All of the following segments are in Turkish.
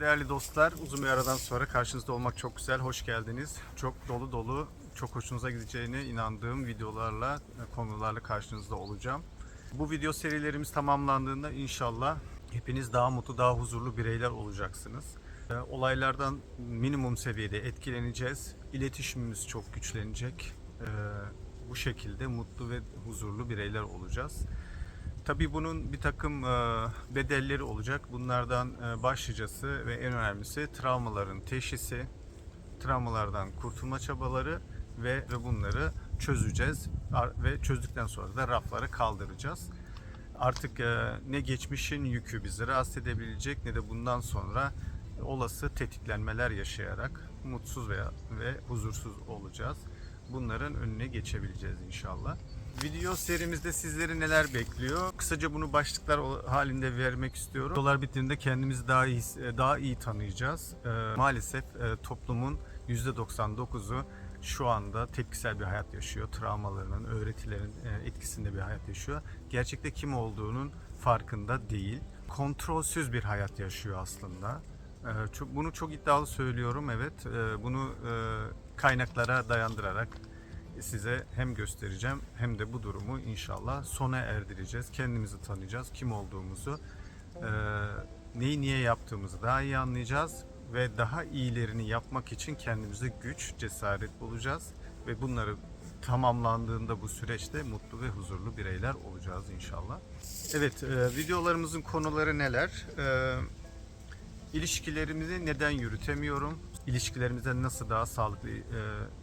Değerli dostlar, uzun bir aradan sonra karşınızda olmak çok güzel. Hoş geldiniz. Çok dolu dolu, çok hoşunuza gideceğine inandığım videolarla, konularla karşınızda olacağım. Bu video serilerimiz tamamlandığında inşallah hepiniz daha mutlu, daha huzurlu bireyler olacaksınız. Ee, Olaylardan minimum seviyede etkileneceğiz. İletişimimiz çok güçlenecek. Ee, Bu şekilde mutlu ve huzurlu bireyler olacağız. Tabii bunun bir takım e, bedelleri olacak. Bunlardan e, başlıcası ve en önemlisi travmaların teşhisi, travmalardan kurtulma çabaları ve bunları çözeceğiz ve çözdükten sonra da raflara kaldıracağız. Artık e, ne geçmişin yükü bizi rahatsız edebilecek ne de bundan sonra olası tetiklenmeler yaşayarak mutsuz veya ve huzursuz olacağız. Bunların önüne geçebileceğiz inşallah. Video serimizde sizleri neler bekliyor? Kısaca bunu başlıklar halinde vermek istiyorum. Videolar bittiğinde kendimizi daha iyi daha iyi tanıyacağız. Ee, maalesef e, toplumun %99'u şu anda tepkisel bir hayat yaşıyor. Travmalarının, öğretilerin e, etkisinde bir hayat yaşıyor. Gerçekte kim olduğunun farkında değil. Kontrolsüz bir hayat yaşıyor aslında. Bunu çok iddialı söylüyorum evet. Bunu e, kaynaklara dayandırarak size hem göstereceğim hem de bu durumu inşallah sona erdireceğiz. Kendimizi tanıyacağız, kim olduğumuzu, e, neyi niye yaptığımızı daha iyi anlayacağız ve daha iyilerini yapmak için kendimize güç, cesaret bulacağız ve bunları tamamlandığında bu süreçte mutlu ve huzurlu bireyler olacağız inşallah. Evet, e, videolarımızın konuları neler? E, İlişkilerimizi neden yürütemiyorum? İlişkilerimizde nasıl daha sağlıklı e,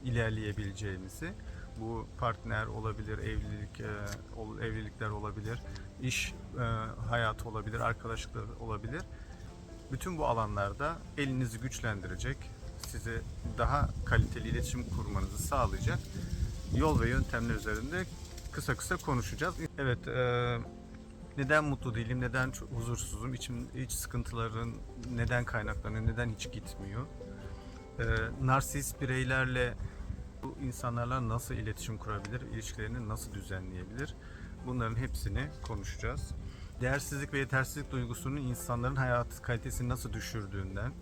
ilerleyebileceğimizi bu partner olabilir, evlilik e, evlilikler olabilir, iş e, hayatı olabilir, arkadaşlıklar olabilir. Bütün bu alanlarda elinizi güçlendirecek, size daha kaliteli iletişim kurmanızı sağlayacak yol ve yöntemler üzerinde kısa kısa konuşacağız. Evet, e, neden mutlu değilim, neden huzursuzum, içim, iç sıkıntıların neden kaynaklanıyor, neden hiç gitmiyor. Ee, narsist bireylerle bu insanlarla nasıl iletişim kurabilir, ilişkilerini nasıl düzenleyebilir? Bunların hepsini konuşacağız. Değersizlik ve yetersizlik duygusunun insanların hayat kalitesini nasıl düşürdüğünden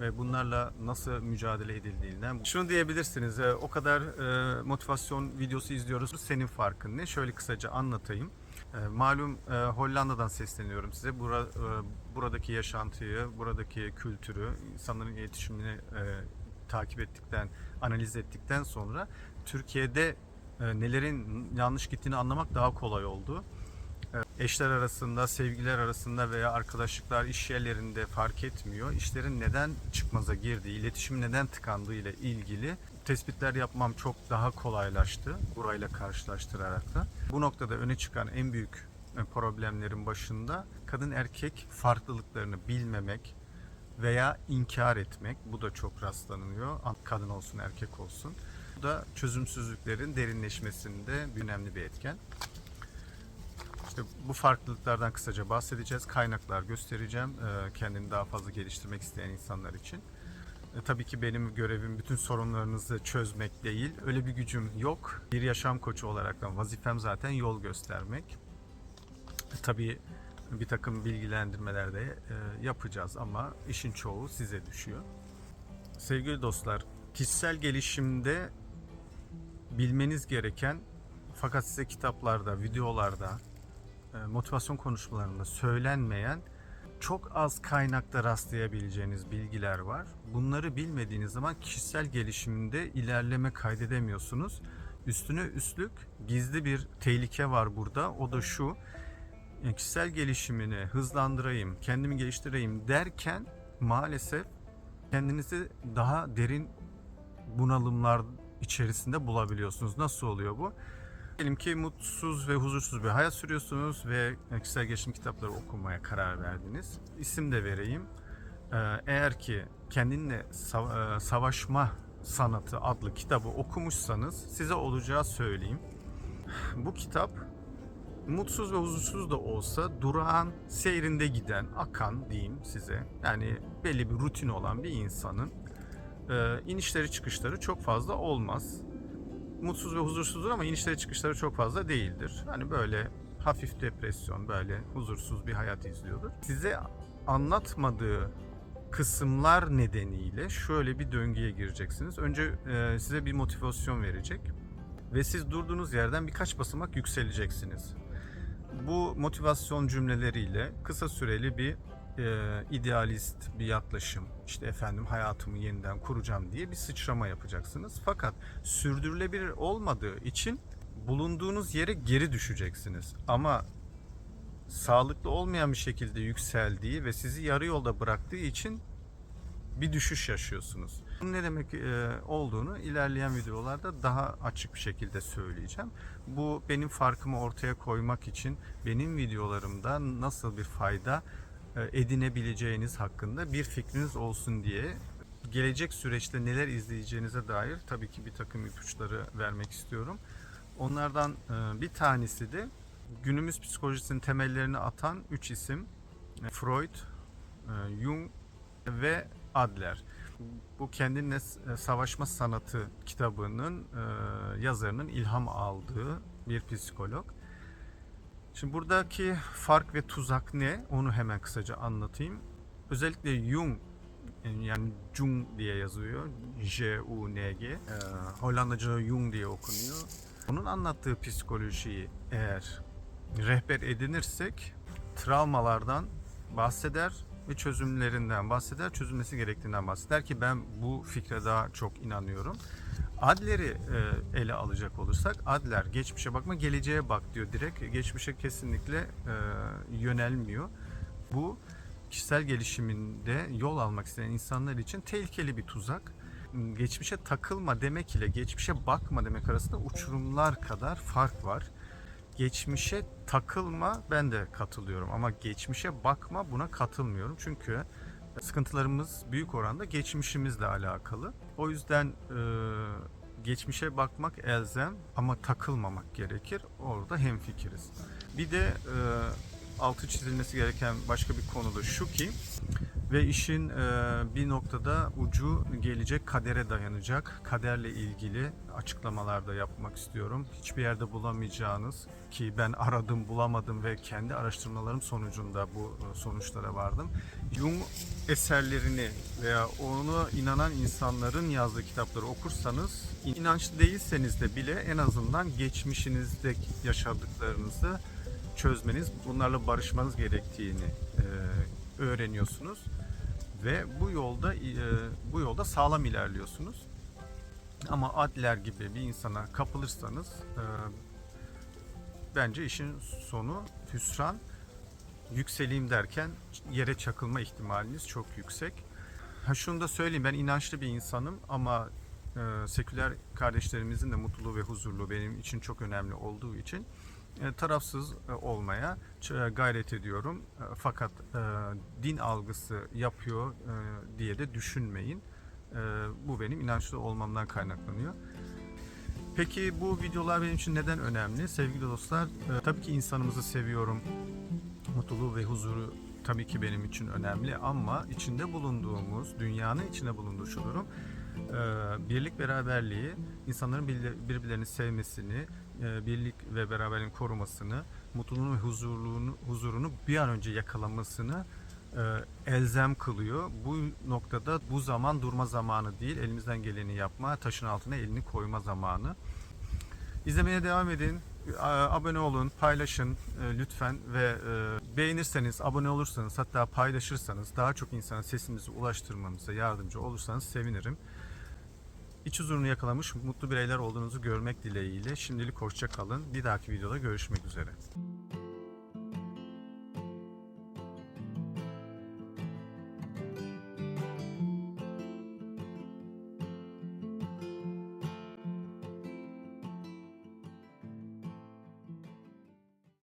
ve bunlarla nasıl mücadele edildiğinden. Şunu diyebilirsiniz, e, o kadar e, motivasyon videosu izliyoruz. Senin farkın ne? Şöyle kısaca anlatayım. E, Malum e, Hollanda'dan sesleniyorum size. E, buradaki yaşantıyı, buradaki kültürü, insanların iletişimini e, takip ettikten, analiz ettikten sonra Türkiye'de e, nelerin yanlış gittiğini anlamak daha kolay oldu. E, Eşler arasında, sevgiler arasında veya arkadaşlıklar, iş yerlerinde fark etmiyor. İşlerin neden çıkmaza girdiği, iletişim neden tıkandığı ile ilgili tespitler yapmam çok daha kolaylaştı burayla karşılaştırarak da. Bu noktada öne çıkan en büyük e, problemlerin başında kadın erkek farklılıklarını bilmemek veya inkar etmek. Bu da çok rastlanıyor. Kadın olsun erkek olsun. Bu da çözümsüzlüklerin derinleşmesinde önemli bir etken. İşte bu farklılıklardan kısaca bahsedeceğiz. Kaynaklar göstereceğim. e, Kendini daha fazla geliştirmek isteyen insanlar için. E, tabii ki benim görevim bütün sorunlarınızı çözmek değil. Öyle bir gücüm yok. Bir yaşam koçu olarak da vazifem zaten yol göstermek. E, tabii bir takım bilgilendirmeler de e, yapacağız ama işin çoğu size düşüyor. Sevgili dostlar, kişisel gelişimde bilmeniz gereken fakat size kitaplarda, videolarda, e, motivasyon konuşmalarında söylenmeyen çok az kaynakta rastlayabileceğiniz bilgiler var. Bunları bilmediğiniz zaman kişisel gelişimde ilerleme kaydedemiyorsunuz. Üstüne üstlük gizli bir tehlike var burada. O da şu. Kişisel gelişimini hızlandırayım, kendimi geliştireyim derken maalesef kendinizi daha derin bunalımlar içerisinde bulabiliyorsunuz. Nasıl oluyor bu? Diyelim ki mutsuz ve huzursuz bir hayat sürüyorsunuz ve kişisel gelişim kitapları okumaya karar verdiniz. İsim de vereyim. Ee, Eğer ki kendinle e, savaşma sanatı adlı kitabı okumuşsanız size olacağı söyleyeyim. Bu kitap mutsuz ve huzursuz da olsa durağan, seyrinde giden, akan diyeyim size. Yani belli bir rutin olan bir insanın e, inişleri çıkışları çok fazla olmaz mutsuz ve huzursuzdur ama inişleri çıkışları çok fazla değildir. Hani böyle hafif depresyon, böyle huzursuz bir hayat izliyordur. Size anlatmadığı kısımlar nedeniyle şöyle bir döngüye gireceksiniz. Önce e, size bir motivasyon verecek ve siz durduğunuz yerden birkaç basamak yükseleceksiniz. Bu motivasyon cümleleriyle kısa süreli bir e, idealist bir yaklaşım, işte efendim hayatımı yeniden kuracağım diye bir sıçrama yapacaksınız. Fakat sürdürülebilir olmadığı için bulunduğunuz yere geri düşeceksiniz. Ama sağlıklı olmayan bir şekilde yükseldiği ve sizi yarı yolda bıraktığı için bir düşüş yaşıyorsunuz. Bunun ne demek e, olduğunu ilerleyen videolarda daha açık bir şekilde söyleyeceğim. Bu benim farkımı ortaya koymak için benim videolarımda nasıl bir fayda e, edinebileceğiniz hakkında bir fikriniz olsun diye gelecek süreçte neler izleyeceğinize dair tabii ki bir takım ipuçları vermek istiyorum. Onlardan e, bir tanesi de günümüz psikolojisinin temellerini atan üç isim Freud, Jung ve Adler. Bu kendinle e, savaşma sanatı kitabının e, yazarının ilham aldığı bir psikolog. Şimdi buradaki fark ve tuzak ne? Onu hemen kısaca anlatayım. Özellikle Jung yani Jung diye yazıyor. J-U-N-G. E, Hollandaca Jung diye okunuyor. Onun anlattığı psikolojiyi eğer rehber edinirsek travmalardan bahseder ve çözümlerinden bahseder, çözülmesi gerektiğinden bahseder ki ben bu fikre daha çok inanıyorum. Adler'i e, ele alacak olursak Adler geçmişe bakma geleceğe bak diyor direkt. Geçmişe kesinlikle e, yönelmiyor. Bu kişisel gelişiminde yol almak isteyen insanlar için tehlikeli bir tuzak. Geçmişe takılma demek ile geçmişe bakma demek arasında uçurumlar kadar fark var. Geçmişe takılma ben de katılıyorum ama geçmişe bakma buna katılmıyorum. Çünkü sıkıntılarımız büyük oranda geçmişimizle alakalı. O yüzden e, geçmişe bakmak elzem ama takılmamak gerekir. Orada hemfikiriz. Bir de e, altı çizilmesi gereken başka bir konu da şu ki ve işin e, bir noktada ucu gelecek kadere dayanacak. Kaderle ilgili açıklamalar da yapmak istiyorum. Hiçbir yerde bulamayacağınız ki ben aradım bulamadım ve kendi araştırmalarım sonucunda bu e, sonuçlara vardım. Jung eserlerini veya onu inanan insanların yazdığı kitapları okursanız inançlı değilseniz de bile en azından geçmişinizde yaşadıklarınızı çözmeniz, bunlarla barışmanız gerektiğini e, öğreniyorsunuz ve bu yolda e, bu yolda sağlam ilerliyorsunuz. Ama Adler gibi bir insana kapılırsanız e, bence işin sonu hüsran. Yükseleyim derken yere çakılma ihtimaliniz çok yüksek. Ha şunu da söyleyeyim ben inançlı bir insanım ama e, seküler kardeşlerimizin de mutluluğu ve huzurluğu benim için çok önemli olduğu için tarafsız e, olmaya e, gayret ediyorum. E, Fakat e, din algısı yapıyor e, diye de düşünmeyin. E, Bu benim inançlı olmamdan kaynaklanıyor. Peki bu videolar benim için neden önemli? Sevgili dostlar, e, tabii ki insanımızı seviyorum. Mutluluğu ve huzuru tabii ki benim için önemli ama içinde bulunduğumuz, dünyanın içinde bulunduğu şu durum e, birlik beraberliği, insanların bir- birbirlerini sevmesini, e, birlik ve beraberliğin korumasını, mutluluğunu ve huzurluğunu, huzurunu bir an önce yakalamasını e, elzem kılıyor. Bu noktada bu zaman durma zamanı değil, elimizden geleni yapma, taşın altına elini koyma zamanı. İzlemeye devam edin. Abone olun, paylaşın e, lütfen ve e, beğenirseniz, abone olursanız, hatta paylaşırsanız daha çok insana sesimizi ulaştırmamıza yardımcı olursanız sevinirim. İç huzurunu yakalamış mutlu bireyler olduğunuzu görmek dileğiyle şimdilik hoşça kalın. Bir dahaki videoda görüşmek üzere.